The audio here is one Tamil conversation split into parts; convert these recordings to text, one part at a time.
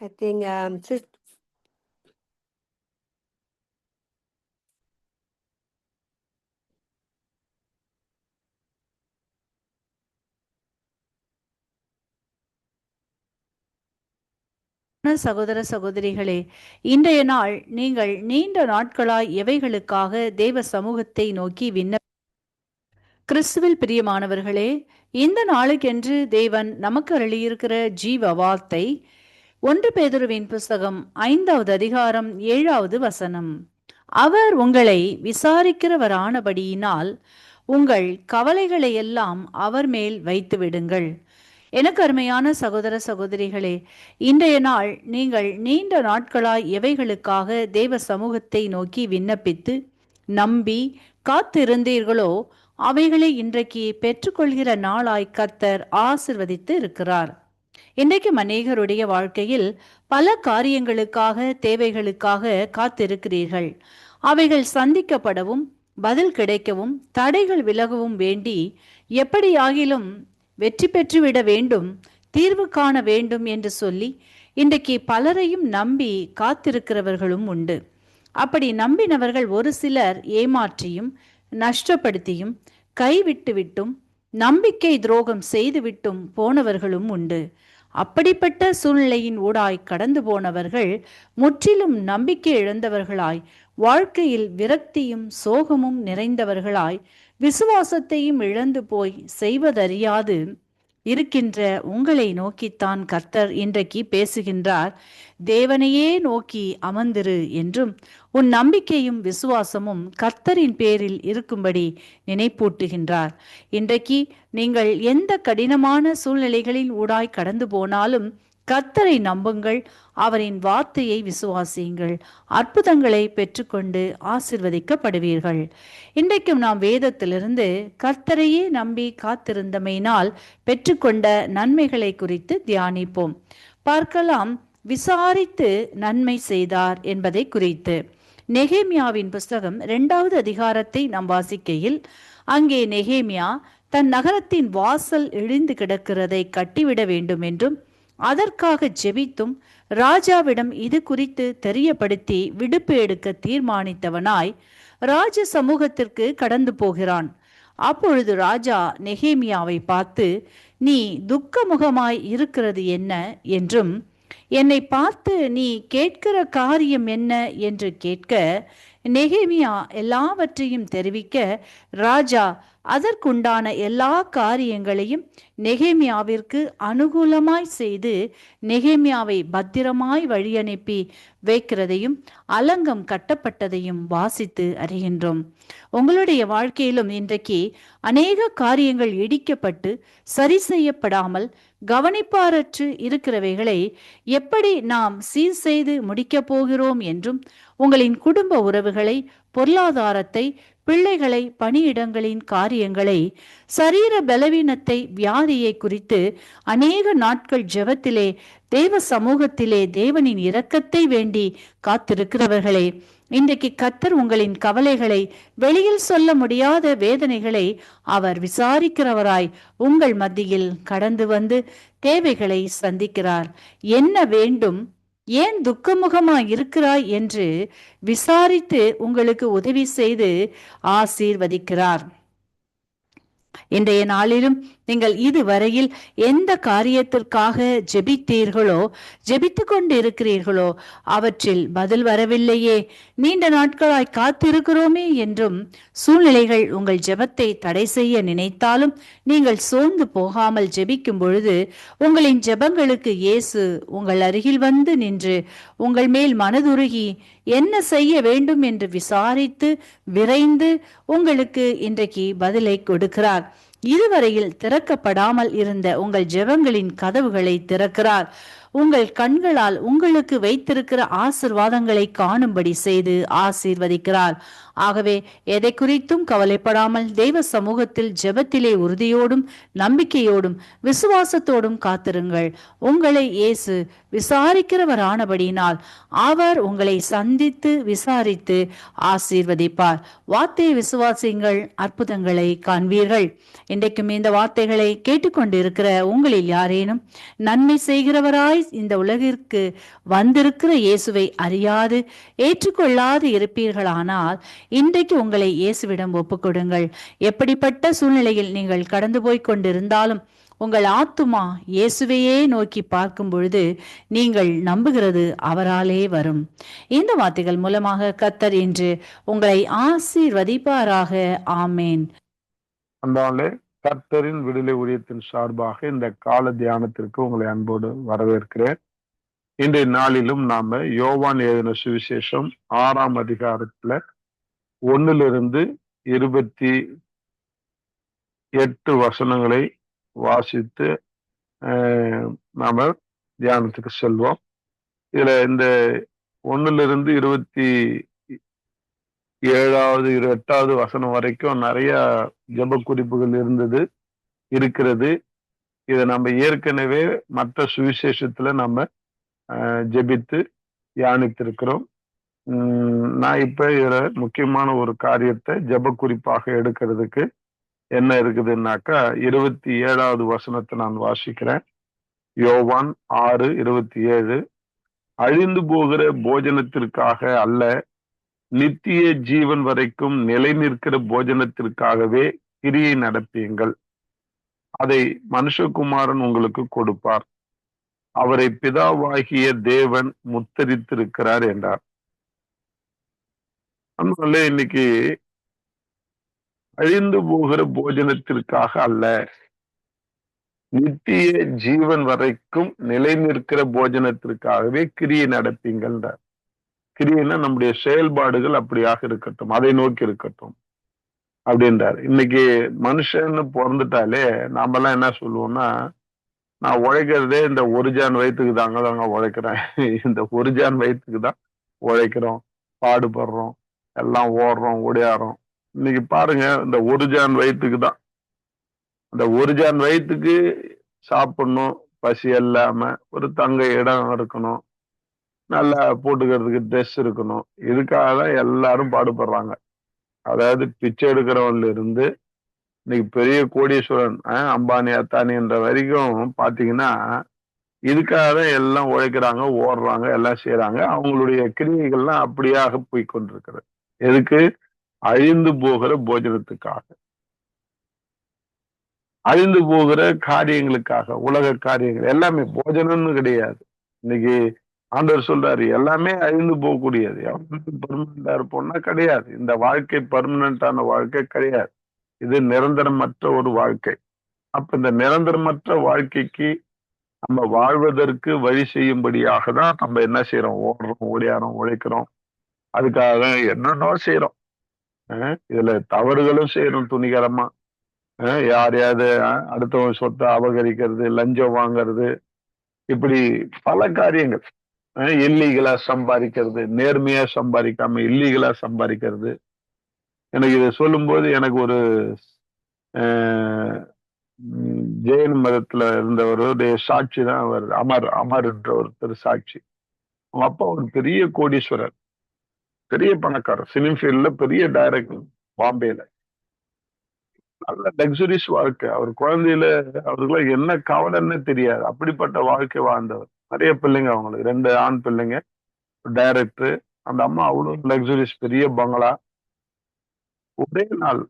I think um, sis- அன்பான சகோதர சகோதரிகளே இன்றைய நாள் நீங்கள் நீண்ட நாட்களாய் எவைகளுக்காக தேவ சமூகத்தை நோக்கி விண்ண கிறிஸ்துவில் பிரியமானவர்களே இந்த நாளுக்கென்று தேவன் நமக்கு அருளியிருக்கிற ஜீவ வார்த்தை ஒன்று பேதுருவின் புஸ்தகம் ஐந்தாவது அதிகாரம் ஏழாவது வசனம். அவர் உங்களை விசாரிக்கிறவரானபடியினால் உங்கள் கவலைகளை எல்லாம் அவர் மேல் வைத்து விடுங்கள் எனக்கு அருமையான சகோதர சகோதரிகளே இன்றைய நாள் நீங்கள் நீண்ட நாட்களாய் எவைகளுக்காக தேவ சமூகத்தை நோக்கி விண்ணப்பித்து நம்பி காத்திருந்தீர்களோ அவைகளை இன்றைக்கு பெற்றுக்கொள்கிற நாளாய் கத்தர் ஆசிர்வதித்து இருக்கிறார். இன்றைக்கும் அநேகருடைய வாழ்க்கையில் பல காரியங்களுக்காக தேவைகளுக்காக காத்திருக்கிறீர்கள். அவைகள் சந்திக்கப்படவும் பதில் கிடைக்கவும் தடைகள் விலகவும் வேண்டி எப்படியாகிலும் வெற்றி பெற்றுவிட வேண்டும் தீர்வு காண வேண்டும் என்று சொல்லி இன்றைக்கு பலரையும் நம்பி காத்திருக்கிறவர்களும் உண்டு. அப்படி நம்பினவர்கள் ஒரு சிலர் ஏமாற்றியும் நஷ்டப்படுத்தியும் கைவிட்டுவிட்டும் நம்பிக்கை துரோகம் செய்துவிட்டும் போனவர்களும் உண்டு. அப்படிப்பட்ட சூழ்நிலையின் ஊடாய் கடந்து போனவர்கள் முற்றிலும் நம்பிக்கை இழந்தவர்களாய் வாழ்க்கையில் விரக்தியும் சோகமும் நிறைந்தவர்களாய் விசுவாசத்தையும் இழந்து போய் செய்வதறியாது. இருக்கின்ற உங்களை நோக்கித்தான் கர்த்தர் இன்றைக்கு பேசுகின்றார். தேவனையே நோக்கி அமர்ந்திரு என்றும் உன் நம்பிக்கையும் விசுவாசமும் கர்த்தரின் பேரில் இருக்கும்படி நினைப்பூட்டுகின்றார். இன்றைக்கு நீங்கள் எந்த கடினமான சூழ்நிலைகளின் ஊடாய் கடந்து போனாலும் கர்த்தரை நம்புங்கள் அவரின் வார்த்தையை விசுவாசியுங்கள் அற்புதங்களை பெற்றுக்கொண்டு ஆசிர்வதிக்கப்படுவீர்கள். இன்றைக்கும் நாம் வேதத்திலிருந்து கர்த்தரையே நம்பி காத்திருந்தமையினால் பெற்றுக்கொண்ட நன்மைகளை குறித்து தியானிப்போம். பார்க்கலாம் விசாரித்து நன்மை செய்தார் என்பதை குறித்து. நெகேமியாவின் புஸ்தகம் இரண்டாவது அதிகாரத்தை நாம் வாசிக்கையில் அங்கே நெகேமியா தன் நகரத்தின் வாசல் இழிந்து கிடக்கிறதை கட்டிவிட வேண்டும் என்றும் அதற்காக ஜெபித்தும் ராஜாவிடம் இது குறித்து தெரியப்படுத்தி விடுப்பு எடுக்க தீர்மானித்தவனாய் ராஜ சமூகத்திற்கு கடந்து போகிறான். அப்பொழுது ராஜா நெகேமியாவை பார்த்து நீ துக்கமுகமாய் இருக்கிறது என்ன? என்றும் என்னை பார்த்து நீ கேட்கிற காரியம் என்ன என்று கேட்க நெகேமியா எல்லாவற்றையும் தெரிவிக்க ராஜா அதற்குண்டான எல்லா காரியங்களையும் நெகேமியாவிற்கு அனுகூலமாய் செய்து நெகேமியாவை பத்திரமாய் வழியனுப்பி வைக்கிறதையும் அலங்கம் கட்டப்பட்டதையும் வாசித்து அறிகின்றோம். உங்களுடைய வாழ்க்கையிலும் இன்றைக்கு அநேக காரியங்கள் இடிக்கப்பட்டு சரி செய்யப்படாமல் கவனிப்பாரற்று இருக்கிறவைகளை எப்படி நாம் சீர் செய்து முடிக்கப் போகிறோம் என்றும் உங்களின் குடும்ப உறவுகளை பொருளாதாரத்தை பிள்ளைகளை பணியிடங்களின் காரியங்களை சரீர பலவீனத்தை வியாதியை குறித்து அநேக நாட்கள் ஜெபத்திலே தேவ சமூகத்திலே தேவனின் இரக்கத்தை வேண்டி காத்திருக்கிறவர்களே இன்றைக்கு கத்தர் உங்களின் கவலைகளை வெளியில் சொல்ல முடியாத வேதனைகளை அவர் விசாரிக்கிறவராய் உங்கள் மத்தியில் கடந்து வந்து தேவைகளை சந்திக்கிறார். என்ன வேண்டும்? ஏன் துக்கமுகமாய் இருக்கிறாய் என்று விசாரித்து உங்களுக்கு உதவி செய்து ஆசீர்வதிக்கிறார். இன்றைய நாளிலும் நீங்கள் இதுவரையில் எந்த காரியத்திற்காக ஜெபித்தீர்களோ ஜெபித்து கொண்டு இருக்கிறீர்களோ அவற்றில் பதில் வரவில்லையே. நீண்ட நாட்களாய் காத்திருக்கிறோமே என்றும் சூழ்நிலைகள் உங்கள் ஜெபத்தை தடை செய்ய நினைத்தாலும் நீங்கள் சோர்ந்து போகாமல் ஜெபிக்கும் பொழுது உங்களின் ஜெபங்களுக்கு இயேசு உங்கள் அருகில் வந்து நின்று உங்கள் மேல் மனதுருகி என்ன செய்ய வேண்டும் என்று விசாரித்து விரைந்து உங்களுக்கு இன்றைக்கு பதிலை கொடுக்கிறார். இதுவரையில் திறக்கப்படாமல் இருந்த உங்கள் ஜெபங்களின் கதவுகளை திறக்கிறார். உங்கள் கண்களால் உங்களுக்கு வைத்திருக்கிற ஆசிர்வாதங்களை காணும்படி செய்து ஆசீர்வதிக்கிறார். ஆகவே எதை குறித்தும் கவலைப்படாமல் தெய்வ சமூகத்தில் ஜெபத்திலே உறுதியோடும் நம்பிக்கையோடும் விசுவாசத்தோடும் காத்திருங்கள். உங்களை இயேசு விசாரிக்கிறவரானபடியினால் அவர் உங்களை சந்தித்து விசாரித்து ஆசீர்வதிப்பார். வார்த்தையை விசுவாசிங்கள் அற்புதங்களை காண்பீர்கள். இன்றைக்கும் இந்த வார்த்தைகளை கேட்டுக்கொண்டிருக்கிற உங்களில் யாரேனும் நன்மை செய்கிறவராய் மீட்பராய் இந்த உலகிற்கு வந்திருக்கிற இயேசுவை அறியாது ஏற்றுக்கொள்ளாது இருப்பீர்களானால் இன்றைக்கு உங்களை இயேசுவிடம் ஒப்புக்கொடுங்கள். எப்படிப்பட்ட சூழ்நிலையில் நீங்கள் கடந்து போய் கொண்டிருந்தாலும் உங்கள் ஆத்துமா இயேசுவையே நோக்கி பார்க்கும் பொழுது நீங்கள் நம்புகிறது அவராலே வரும். இந்த வார்த்தைகள் மூலமாக கத்தர் என்று உங்களை ஆசீர்வதிப்பாராக. ஆமேன். கர்த்தரின் விடுதலை ஊழியத்தின் சார்பாக இந்த கால தியானத்திற்கு உங்களை அன்போடு வரவேற்கிறேன். இன்றைய நாளிலும் நாம யோவான் எழுதின சுவிசேஷம் ஆறாம் அதிகாரத்துல ஒன்னிலிருந்து இருபத்தி எட்டு வசனங்களை வாசித்து நாம தியானத்துக்கு செல்வோம். இதுல இந்த ஒன்னிலிருந்து இருபத்தி ஏழாவது இரு எட்டாவது வசனம் வரைக்கும் நிறைய ஜப குறிப்புகள் இருந்தது இருக்கிறது. இதை நம்ம ஏற்கனவே மற்ற சுவிசேஷத்துல நம்ம ஜெபித்து தியானித்திருக்கிறோம். நான் இப்ப இதுல முக்கியமான ஒரு காரியத்தை ஜப குறிப்பாக எடுக்கிறதுக்கு என்ன இருக்குதுன்னாக்கா இருபத்தி ஏழாவது வசனத்தை நான் வாசிக்கிறேன். யோவான் ஆறு இருபத்தி ஏழு. அழிந்து போகிற போஜனத்திற்காக அல்ல நித்திய ஜீவன் வரைக்கும் நிலை நிற்கிற போஜனத்திற்காகவே கிரியை நடப்பியுங்கள் அதை மனுஷகுமாரன் உங்களுக்கு கொடுப்பார். அவரை பிதாவாகிய தேவன் முத்தரித்திருக்கிறார் என்றார். அதனால இன்னைக்கு அழிந்து போகிற போஜனத்திற்காக அல்ல நித்திய ஜீவன் வரைக்கும் நிலை நிற்கிற போஜனத்திற்காகவே கிரியை நடப்பீங்கள்ன்றார். கிரியைன்னா நம்முடைய செயல்பாடுகள் அப்படியாக இருக்கட்டும் அதை நோக்கி இருக்கட்டும் அப்படின்றார். இன்னைக்கு மனுஷன்னு பிறந்துட்டாலே நாமெல்லாம் என்ன சொல்லுவோம்னா நான் உழைக்கிறதே இந்த ஒரு ஜான் வயிற்றுக்கு தாங்க தாங்க உழைக்கிறேன். இந்த ஒரு ஜான் வயிற்றுக்கு தான் உழைக்கிறோம். பாடுபடுறோம். எல்லாம் ஓடுறோம் ஓடியாடுறோம். இன்னைக்கு பாருங்க இந்த ஒரு ஜான் வயிற்றுக்கு தான். அந்த ஒரு ஜான் வயிற்றுக்கு சாப்பிடணும் பசி இல்லாம ஒரு தங்க இடம் இருக்கணும். நல்லா போட்டுக்கிறதுக்கு ட்ரெஸ் இருக்கணும். இதுக்காக தான் எல்லாரும் பாடுபடுறாங்க. அதாவது பிச்சை எடுக்கிறவன்ல இருந்து இன்னைக்கு பெரிய கோடீஸ்வரன் அம்பானி அத்தானின்ற வரைக்கும் பாத்தீங்கன்னா இதுக்காக தான் எல்லாம் உழைக்கிறாங்க ஓடுறாங்க எல்லாம் செய்யறாங்க அவங்களுடைய கிரியைகள்லாம் அப்படியாக போய் கொண்டிருக்கிறது. எதுக்கு? அழிந்து போகிற போஜனத்துக்காக. அழிந்து போகிற காரியங்களுக்காக உலக காரியங்கள் எல்லாமே போஜனம்னு கிடையாது. இன்னைக்கு ஆண்டவர் சொல்றாரு எல்லாமே அழிந்து போகக்கூடியது. பர்மனண்டா இருப்போம்னா கிடையாது. இந்த வாழ்க்கை பர்மனண்டான வாழ்க்கை கிடையாது. இது நிரந்தரமற்ற ஒரு வாழ்க்கை. அப்ப இந்த நிரந்தரமற்ற வாழ்க்கைக்கு நம்ம வாழ்வதற்கு வழி செய்யும்படியாக தான் நம்ம என்ன செய்யறோம் ஓடுறோம் ஓடியாரோம் உழைக்கிறோம். அதுக்காக என்னென்னோ செய்யறோம் இதுல தவறுகளும் செய்யறோம் துணிகரமா. யாரையாவது அடுத்தவங்க சொத்தை அபகரிக்கிறது லஞ்சம் வாங்கிறது. இப்படி பல காரியங்கள். இல்லீகலா சம்பாதிக்கிறது நேர்மையா சம்பாதிக்காம இல்லீகலா சம்பாதிக்கிறது. எனக்கு இதை சொல்லும்போது எனக்கு ஒரு ஜெயின் மதத்துல இருந்தவருடைய சாட்சி தான் அவர் அமர் அமர் என்ற ஒருத்தர் சாட்சி. அவங்க அப்பா ஒரு பெரிய கோடீஸ்வரர் பெரிய பணக்காரர் சினிம் ஃபீல்ட்ல பெரிய டைரக்டர் பாம்பேல. நல்ல லக்ஸுரிஸ் வாழ்க்கை. அவர் குழந்தையில அவருக்குலாம் என்ன கவலைன்னு தெரியாது. அப்படிப்பட்ட வாழ்க்கை வாழ்ந்தவர். நிறைய பிள்ளைங்க அவங்களுக்கு. ரெண்டு ஆண் பிள்ளைங்க டைரக்டர் அந்த அம்மா அவ்வளோ லக்ஸுரிஸ் பெரிய பங்களா ஒரே நாள்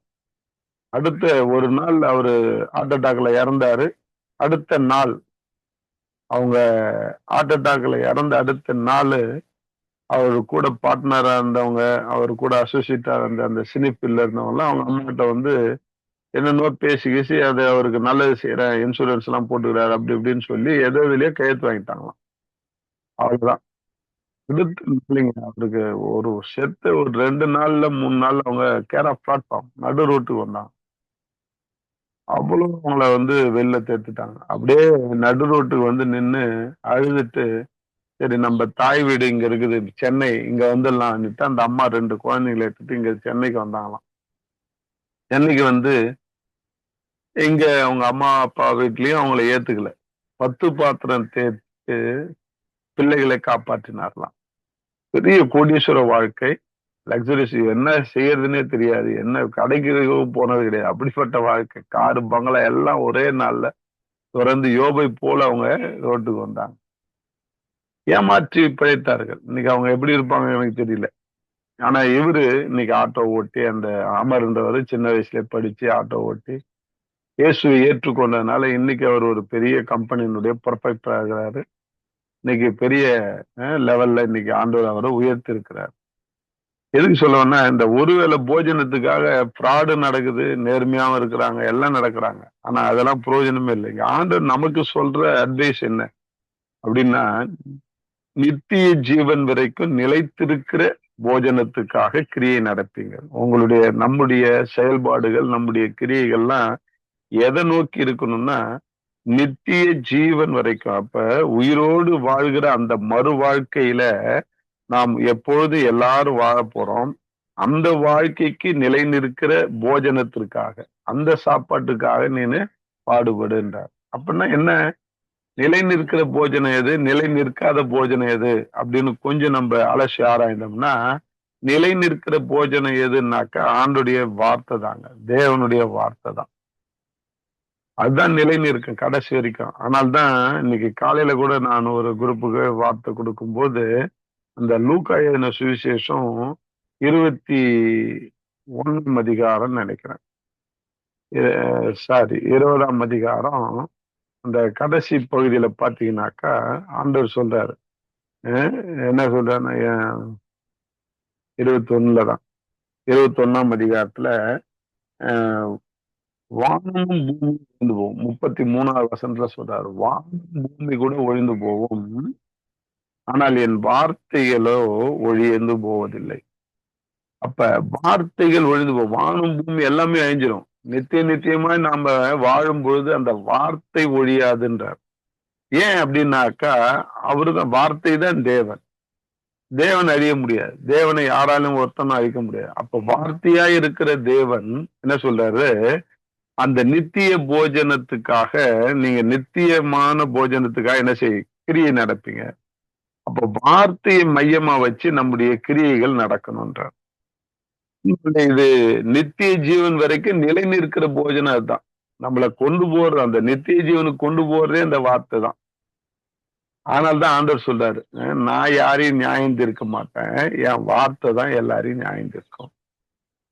அடுத்த ஒரு நாள் அவரு ஹார்ட் அட்டாக்ல இறந்தாரு. அடுத்த நாள் அவங்க ஹார்ட் அட்டாக்ல இறந்த அடுத்த நாள் அவர் கூட பார்ட்னரா இருந்தவங்க அவர் கூட அசோசியேட்டா இருந்த அந்த சினிப்பில் இருந்தவங்கலாம் அவங்க அம்மா கிட்ட வந்து என்னென்னோ பேசி பேசி அதை அவருக்கு நல்லது செய்யறேன் இன்சூரன்ஸ் எல்லாம் போட்டுக்கிறாரு அப்படி இப்படின்னு சொல்லி ஏதோ இதுலயே கையெழுத்து வாங்கிட்டாங்களாம். அவ்வளவுதான். இல்லைங்க அவருக்கு ஒரு செத்து ஒரு ரெண்டு நாள்ல மூணு நாள்ல அவங்க கேர் ஆஃப் பிளாட்ஃபார்ம் நடு ரோட்டுக்கு வந்தாங்க. அவ்வளவு அவங்கள வந்து வெளில தேர்த்துட்டாங்க அப்படியே நடு ரோட்டுக்கு வந்து நின்று அழுதுட்டு சரி நம்ம தாய் வீடு இங்க இருக்குது சென்னை இங்க வந்துடலாம்னுட்டு அந்த அம்மா ரெண்டு குழந்தைங்களை எடுத்துட்டு இங்க சென்னைக்கு வந்தாங்களாம். சென்னைக்கு வந்து இங்க அவங்க அம்மா அப்பா வீட்லயும் அவங்கள ஏத்துக்கல. பத்து பாத்திரம் தேர்த்து பிள்ளைகளை காப்பாற்றினார்லாம் பெரிய கோடீஸ்வர வாழ்க்கை. லக்ஸரிஸ் என்ன செய்யறதுன்னே தெரியாது. என்ன கடைக்கு போனது கிடையாது. அப்படிப்பட்ட வாழ்க்கை. காரு பங்களா எல்லாம் ஒரே நாள்ல தொடர்ந்து யோபை போல அவங்க ரோட்டுக்கு வந்தாங்க. ஏமாற்றி பிழைத்தார்கள். இன்னைக்கு அவங்க எப்படி இருப்பாங்க எனக்கு தெரியல. ஆனா இவரு இன்னைக்கு ஆட்டோ ஓட்டி அந்த அமர்ந்தவர் சின்ன வயசுல படிச்சு ஆட்டோ ஓட்டி இயேசுவை ஏற்றுக்கொண்டதுனால இன்னைக்கு அவர் ஒரு பெரிய கம்பெனியினுடைய ப்ரொஃபெக்டர் ஆகிறாரு இன்னைக்கு பெரிய லெவல்ல இன்னைக்கு ஆண்டவர் அவரை உயர்த்தி இருக்கிறார் எதுக்கு சொல்லுவேன்னா இந்த ஒருவேளை போஜனத்துக்காக ஃப்ராடு நடக்குது நேர்மையாவும் இருக்கிறாங்க எல்லாம் நடக்கிறாங்க. ஆனா அதெல்லாம் பிரயோஜனமே இல்லைங்க ஆண்டவர் நமக்கு சொல்ற அட்வைஸ் என்ன? அப்படின்னா நித்திய ஜீவன் வரைக்கும் நிலைத்திருக்கிற போஜனத்துக்காக கிரியை நடப்பீங்க உங்களுடைய நம்முடைய செயல்பாடுகள் நம்முடைய கிரியைகள்லாம் எதை நோக்கி இருக்கணும்னா நித்திய ஜீவன் வரைக்கும். அப்ப உயிரோடு வாழ்கிற அந்த மறு வாழ்க்கையில நாம் எப்பொழுது எல்லாரும் வாழ போறோம்? அந்த வாழ்க்கைக்கு நிலை நிற்கிற போஜனத்திற்காக அந்த சாப்பாட்டுக்காக நீனு பாடுபடுன்றார் அப்படின்னா என்ன? நிலை நிற்கிற போஜனம் எது? நிலை நிற்காத போஜனம் எது? அப்படின்னு கொஞ்சம் நம்ம அலசி ஆராய்ந்தோம்னா நிலை நிற்கிற போஜனம் எதுன்னாக்கா ஆண்டுடைய வார்த்தை தாங்க. தேவனுடைய வார்த்தை தான். அதுதான் நிலை நிற்கும் கடைசி வரைக்கும். ஆனால் தான் இன்னைக்கு காலையில கூட நான் ஒரு குரூப்புக்கு வார்த்தை கொடுக்கும்போது அந்த லூக்கா எழுதின சுவிசேஷம் இருபத்தி ஒன்றாம் அதிகாரம் நினைக்கிறேன். சாரி இருபதாம் அதிகாரம் அந்த கடைசி பகுதியில பாத்தீங்கன்னாக்கா ஆண்டவர் சொல்றாரு. என்ன சொல்றாருன்னா இருபத்தி ஒண்ணுல தான். இருபத்தி ஒன்னாம் அதிகாரத்துல வானமும் பூமி ஒழிந்து போகும். முப்பத்தி மூணாவது வசனத்துல சொல்றாரு வானமும் பூமி கூட ஒழிந்து போகும். ஆனால் என் வார்த்தைகளோ ஒழியந்து போவதில்லை. அப்ப வார்த்தைகள் ஒழிந்து போகும் வானம் பூமி எல்லாமே அழிஞ்சிரும். நித்திய நித்தியமாய் நாம வாழும் பொழுது அந்த வார்த்தை ஒழியாதுன்றார். ஏன் அப்படின்னாக்கா அவருதான் வார்த்தை தான் தேவன். தேவன் அழிய முடியாது. தேவனை யாராலும் ஒருத்தனும் அழிக்க முடியாது. அப்ப வார்த்தையா இருக்கிற தேவன் என்ன சொல்றாரு? அந்த நித்திய போஜனத்துக்காக நீங்க நித்தியமான போஜனத்துக்காக என்ன செய்ய கிரியை நடப்பீங்க. அப்ப வார்த்தையை மையமா வச்சு நம்முடைய கிரியைகள் நடக்கணும்ன்றார் இது நித்திய ஜீவன் வரைக்கும் நிலை நிற்கிற போஜனம் அதுதான். நம்மளை கொண்டு போறது அந்த நித்திய ஜீவனுக்கு கொண்டு போறதே அந்த வார்த்தை தான். ஆனால் தான் ஆண்டவர் சொல்றாரு நான் யாரையும் நியாயம் தீர்க்க மாட்டேன் என் வார்த்தை தான் எல்லாரையும் நியாயம் தீர்க்கும்.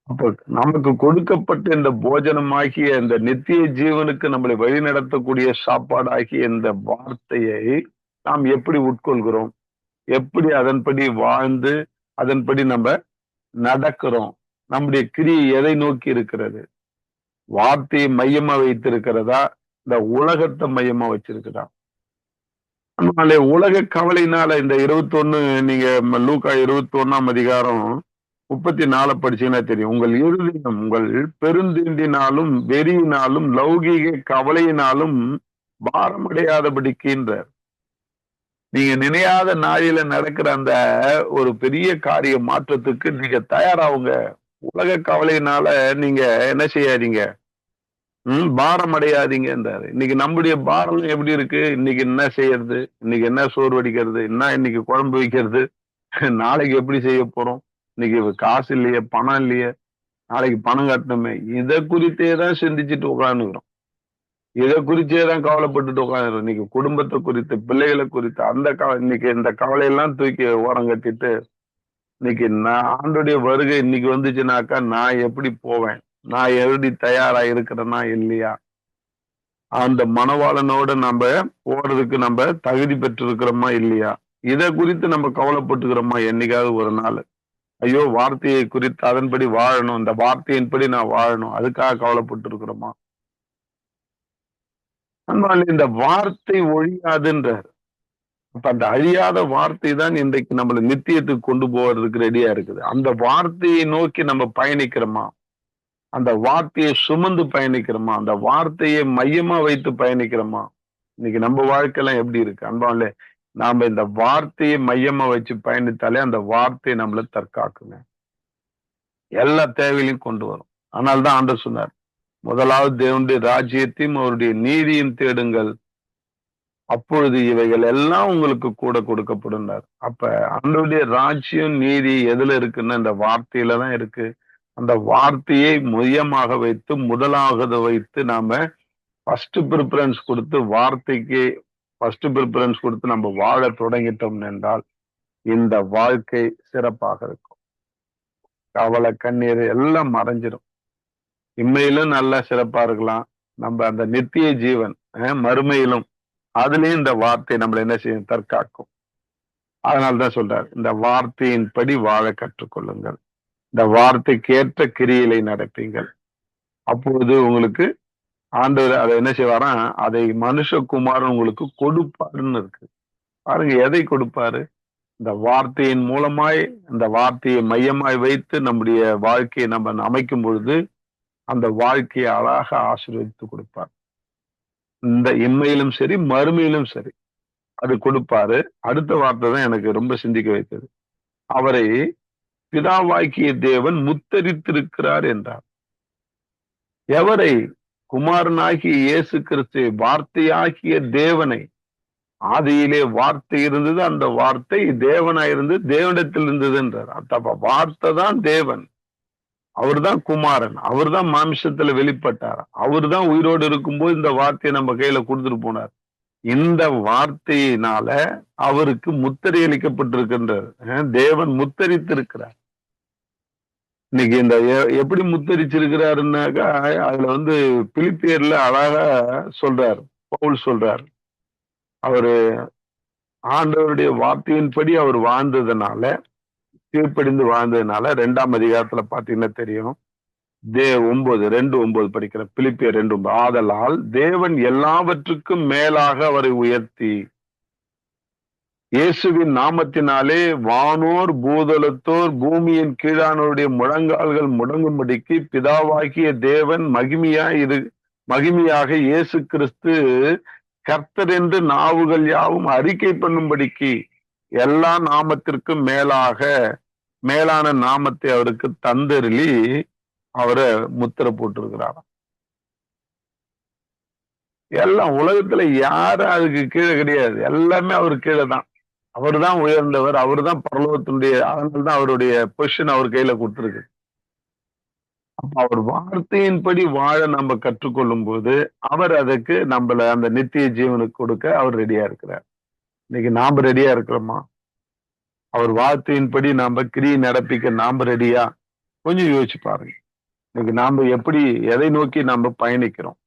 அப்ப நமக்கு கொடுக்கப்பட்ட இந்த போஜனமாகிய இந்த நித்திய ஜீவனுக்கு நம்மளை வழி நடத்தக்கூடிய சாப்பாடாகிய இந்த வார்த்தையை நாம் எப்படி உட்கொள்கிறோம்? எப்படி அதன்படி வாழ்ந்து அதன்படி நம்ம நடக்கிறோம்? நம்முடைய கிரியை எதை நோக்கி இருக்கிறது? வார்த்தையை மையமா வைத்திருக்கிறதா? இந்த உலகத்தை மையமா வச்சிருக்கிறா அதனால உலக கவலையினால இந்த இருபத்தி ஒண்ணு நீங்க லூக்கா இருபத்தி ஒன்னாம் அதிகாரம் முப்பத்தி நாலு படிச்சீங்கன்னா தெரியும். உங்கள் இருதயம் உங்கள் பெருந்திண்டினாலும் வெறியினாலும் லௌகீக கவலையினாலும் பாரமடையாதபடிக்கின்றார். நீங்க நினையாத நாளில நடக்கிற அந்த ஒரு பெரிய காரிய மாற்றத்துக்கு நீங்க தயாராவுங்க. உலக கவலையினால நீங்க என்ன செய்யாதீங்க? உம் பாரம் அடையாதீங்கன்றாரு இன்னைக்கு நம்முடைய பாரம் எப்படி இருக்கு? இன்னைக்கு என்ன செய்யறது? இன்னைக்கு என்ன சோறு வடிக்கிறது என்ன இன்னைக்கு குழம்பு வைக்கிறது? நாளைக்கு எப்படி செய்ய போறோம்? இன்னைக்கு காசு இல்லையே பணம் இல்லையே நாளைக்கு பணம் கட்டணுமே. இதை குறித்தே தான் சிந்திச்சுட்டு உட்காந்துக்கிறோம் இதை குறிச்சே தான் கவலைப்பட்டுட்டு உட்காந்துரும் இன்னைக்கு குடும்பத்தை குறித்து பிள்ளைகளை குறித்து அந்த கவலை இன்னைக்கு இந்த கவலையெல்லாம் தூக்கி ஓரம் கட்டிட்டு இன்னைக்கு நான் ஆண்டுடைய வருகை இன்னைக்கு வந்துச்சுனாக்கா நான் எப்படி போவேன்? நான் எப்படி தயாரா இருக்கிறேன்னா இல்லையா? அந்த மனவாளனோட நம்ம போறதுக்கு நம்ம தகுதி பெற்றிருக்கிறோமா இல்லையா? இதை குறித்து நம்ம கவலைப்பட்டுக்கிறோமா என்னைக்காவது ஒரு நாள்? ஐயோ வார்த்தையை குறித்து அதன்படி வாழணும். இந்த வார்த்தையின்படி நான் வாழணும். அதுக்காக கவலைப்பட்டு இருக்கிறோமா இந்த வார்த்தை ஒழியாதுன்றார். அப்ப அந்த அழியாத வார்த்தை தான் இன்றைக்கு நம்மள நித்தியத்துக்கு கொண்டு போவதற்கு ரெடியா இருக்குது. அந்த வார்த்தையை நோக்கி நம்ம பயணிக்கிறோமா? அந்த வார்த்தையை சுமந்து பயணிக்கிறோமா? அந்த வார்த்தையை மையமா வைத்து பயணிக்கிறோமா? இன்னைக்கு நம்ம வாழ்க்கையெல்லாம் எப்படி இருக்கு? அன்பான்ல நாம இந்த வார்த்தையை மையமா வச்சு பயணித்தாலே அந்த வார்த்தையை நம்மள தற்காக்குங்க. எல்லா தேவையிலையும் கொண்டு வரும். ஆனால் தான் சொன்னார் முதலாவது தேவனுடைய ராஜ்யத்தையும் அவருடைய நீதியும் தேடுங்கள். அப்பொழுது இவைகள் எல்லாம் உங்களுக்கு கூட கொடுக்கப்படுனார் அப்ப அன்றைய ராஜ்யம் நீதி எதுல இருக்குன்னு அந்த வார்த்தையில தான் இருக்கு. அந்த வார்த்தையை மையமாக வைத்து முதலாக வைத்து நாம ஃபர்ஸ்ட் ப்ரிஃபரன்ஸ் கொடுத்து வார்த்தைக்கு ஃபர்ஸ்ட் ப்ரிஃபரன்ஸ் கொடுத்து நம்ம வாழ தொடங்கிட்டோம் என்றால் இந்த வாழ்க்கை சிறப்பாக இருக்கும். கவலை கண்ணீர் எல்லாம் மறைஞ்சிடும் இம்மையிலும் நல்லா சிறப்பா இருக்கலாம். நம்ம அந்த நித்திய ஜீவன் மறுமையிலும் அதுலயும் இந்த வார்த்தை நம்மளை என்ன செய்யும்? தற்காக்கும். அதனால்தான் சொல்றாரு இந்த வார்த்தையின்படி வாழ கற்றுக்கொள்ளுங்கள். இந்த வார்த்தைக்கு ஏற்ற கிரியிலை நடப்பீங்கள் அப்பொழுது உங்களுக்கு ஆண்டவர் அதை என்ன செய்வாராம் அதை மனுஷகுமாரன் உங்களுக்கு கொடுப்பாருன்னு இருக்கு. பாருங்க எதை கொடுப்பாரு? இந்த வார்த்தையின் மூலமாய் இந்த வார்த்தையை மையமாய் வைத்து நம்முடைய வாழ்க்கையை நம்ம அமைக்கும் பொழுது அந்த வாழ்க்கையை அழகாக ஆசீர்வதித்து கொடுப்பார். இந்த இம்மையிலும் சரி மறுமையிலும் சரி அது கொடுப்பாரு. அடுத்த வார்த்தை தான் எனக்கு ரொம்ப சிந்திக்க வைத்தது. அவரை பிதாவாக்கிய தேவன் முத்தரித்திருக்கிறார் என்றார். எவரை? குமாரனாகிய இயேசு கிறிஸ்து வார்த்தையாகிய தேவனை. ஆதியிலே வார்த்தை இருந்தது அந்த வார்த்தை தேவனாயிருந்து தேவனிடத்தில் இருந்தது என்றார். அப்ப வார்த்தை தான் தேவன். அவர்தான் குமாரன் அவர் தான் மாமிசத்துல வெளிப்பட்டார் அவர்தான் உயிரோடு இருக்கும்போது இந்த வார்த்தையை நம்ம கையில கொடுத்துட்டு போனார். இந்த வார்த்தையினால அவருக்கு முத்திரை அளிக்கப்பட்டிருக்கின்றார் தேவன் தேவன் முத்தரித்திருக்கிறார். இன்னைக்கு இந்த எப்படி முத்தரிச்சிருக்கிறாருன்னாக்கா அதுல வந்து பிலிப்பியர்ல அழகா சொல்றார் பவுல் சொல்றார். அவரு ஆண்டவருடைய வார்த்தையின்படி அவர் வாழ்ந்ததுனால கீழ்ப்படிந்து வாழ்ந்ததுனால ரெண்டாம் அதிகாரத்துல பாத்தீங்கன்னா தெரியும். தே ஒன்பது ரெண்டு ஒன்பது படிக்கிற பிலிப்பிய ரெண்டு ஒன்பது. ஆதலால் தேவன் எல்லாவற்றுக்கும் மேலாக அவரை உயர்த்தி. இயேசுவின் நாமத்தினாலே வானோர் பூதலத்தோர் பூமியின் கீழானோருடைய முழங்கால்கள் முடங்கும்படிக்கு பிதாவாகிய தேவன் மகிமையா இரு மகிமையாக இயேசு கிறிஸ்து கர்த்தர் என்று நாவுகள் யாவும் அறிக்கை பண்ணும்படிக்கு எல்லா நாமத்திற்கும் மேலாக மேலான நாமத்தை அவருக்கு தந்தருளி அவரை முத்திரை போட்டிருக்கிறார் எல்லாம் உலகத்துல யாரும் அதுக்கு கீழே கிடையாது. எல்லாமே அவர் கீழே தான். அவர் தான் உயர்ந்தவர் அவர் தான் பரலோகத்தினுடைய அதனால தான் அவருடைய பொசிஷன் அவர் கையில கொடுத்துருக்கு. அப்ப அவர் வார்த்தையின்படி வாழ நம்ம கற்றுக்கொள்ளும் போது அவர் அதுக்கு நம்மள அந்த நித்திய ஜீவனுக்கு கொடுக்க அவர் ரெடியா இருக்கிறார். இன்னைக்கு நாம ரெடியா இருக்கிறோமா? அவர் வார்த்தையின்படி நாம கிரியை நடப்பிக்க நாம ரெடியா? கொஞ்சம் யோசிச்சு பாருங்க. இன்னைக்கு நாம எப்படி எதை நோக்கி நம்ம பயணிக்கிறோம்?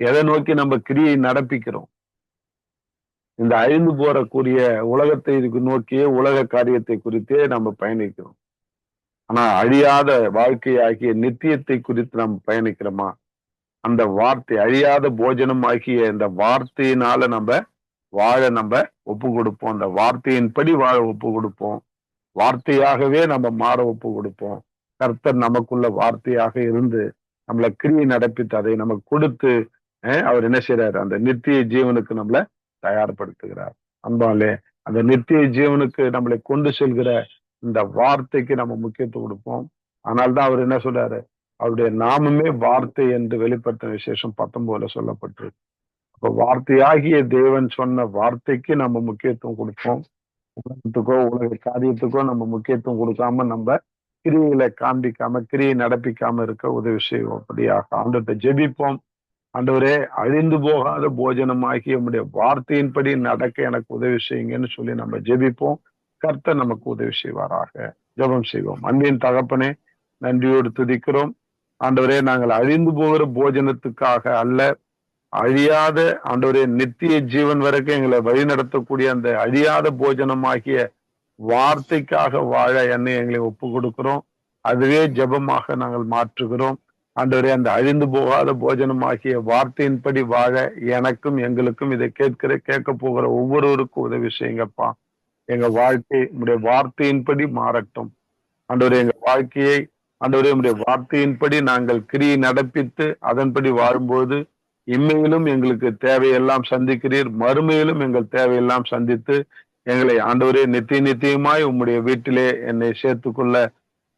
எதை நோக்கி நம்ம கிரியை நடப்பிக்கிறோம்? இந்த அழிந்து போறக்கூடிய உலகத்தை இதுக்கு நோக்கியே உலக காரியத்தை குறித்தே நம்ம பயணிக்கிறோம். ஆனா அழியாத வாழ்க்கை ஆகிய நித்தியத்தை குறித்து நம்ம பயணிக்கிறோமா? அந்த வார்த்தை அழியாத போஜனம் ஆகிய இந்த வார்த்தையினால நம்ம வாழ நம்ம ஒப்பு கொடுப்போம் அந்த வார்த்தையின்படி வாழ ஒப்பு கொடுப்போம் வார்த்தையாகவே நம்ம மாற ஒப்பு கொடுப்போம் கர்த்தர் நமக்குள்ள வார்த்தையாக இருந்து நம்மளை கிரியை நடப்பித்து அதை நமக்கு கொடுத்து அஹ், அவர் என்ன செய்றாரு? அந்த நித்திய ஜீவனுக்கு நம்மளை தயார்படுத்துகிறார். அன்பாலே அந்த நித்திய ஜீவனுக்கு நம்மளை கொண்டு செல்கிற இந்த வார்த்தைக்கு நம்ம முக்கியத்துவம் கொடுப்போம். அதனால்தான் அவர் என்ன சொல்றாரு? அவருடைய நாமமே வார்த்தை என்று வெளிப்படுத்தின விசேஷம் பத்தொன்பதுல சொல்லப்பட்டிருக்கு. அப்ப வார்த்தையாகிய தேவன் சொன்ன வார்த்தைக்கு நம்ம முக்கியத்துவம் கொடுப்போம். உலகத்துக்கோ உலக காரியத்துக்கோ நம்ம முக்கியத்துவம் கொடுக்காம நம்ம கிரியில காண்பிக்காம கிரியை நடப்பிக்காம இருக்க உதவி செய்வோம். அப்படியாக ஆண்டவர்கிட்ட ஜெபிப்போம். ஆண்டவரே அழிந்து போகாத போஜனமாகி நம்முடைய வார்த்தையின்படி நடக்க எனக்கு உதவி செய்யுங்கன்னு சொல்லி நம்ம ஜெபிப்போம். கர்த்தர் நமக்கு உதவி செய்வாராக. ஜெபம் செய்வோம். அன்பின் தகப்பனே நன்றியோடு துதிக்கிறோம். ஆண்டவரே நாங்கள் அழிந்து போகிற போஜனத்துக்காக அல்ல அழியாத ஆண்டவரே நித்திய ஜீவன் வரைக்கும் எங்களை வழிநடத்தக்கூடிய அந்த அழியாத போஜனமாகிய வார்த்தைக்காக வாழ என்னை எங்களை ஒப்பு கொடுக்கிறோம் அதுவே ஜெபமாக நாங்கள் மாற்றுகிறோம். ஆண்டவரே அந்த அழிந்து போகாத போஜனமாகிய வார்த்தையின்படி வாழ எனக்கும் எங்களுக்கும் இதை கேட்கிற கேட்க போகிற ஒவ்வொருவருக்கும் உதவி செய்யுங்கப்பா. எங்க வாழ்க்கை உடைய வார்த்தையின்படி மாறட்டும். ஆண்டவரே எங்க வாழ்க்கையை ஆண்டவரே உடைய வார்த்தையின்படி நாங்கள் கிரியை நடப்பித்து அதன்படி வாழும்போது இம்மையிலும் எங்களுக்கு தேவையெல்லாம் சந்திக்கிறீர் மறுமையிலும் எங்கள் தேவையெல்லாம் சந்தித்து எங்களை ஆண்டவரே நித்திய நித்தியமாய் உம்முடைய வீட்டிலே என்னை சேர்த்துக்கொள்ள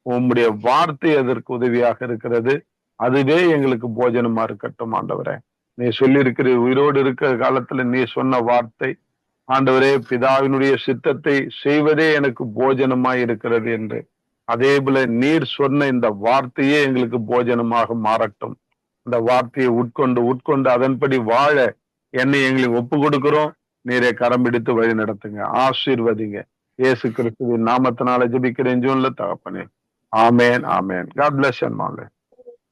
உம்முடைய வார்த்தை அதற்கு உதவியாக இருக்கிறது. அதுவே எங்களுக்கு போஜனமா இருக்கட்டும் ஆண்டவரே. நீ சொல்லியிருக்கிற உயிரோடு இருக்கிற காலத்துல நீ சொன்ன வார்த்தை ஆண்டவரே பிதாவினுடைய சித்தத்தை செய்வதே எனக்கு போஜனமாய் இருக்கிறது என்று. அதே போல நீர் சொன்ன இந்த வார்த்தையே எங்களுக்கு போஜனமாக மாறட்டும். இந்த வார்த்தையை உட்கொண்டு உட்கொண்டு அதன்படி வாழ என்னை எங்களுக்கு ஒப்பு கொடுக்கிறோம் நீரே கரம் பிடித்து வழி நடத்துங்க. ஆசீர்வதிங்க. இயேசு கிறிஸ்துவின் நாமத்தினால ஜபிக்கிறேன். ஜூன்ல தகப்பனே. Amen amen. God bless and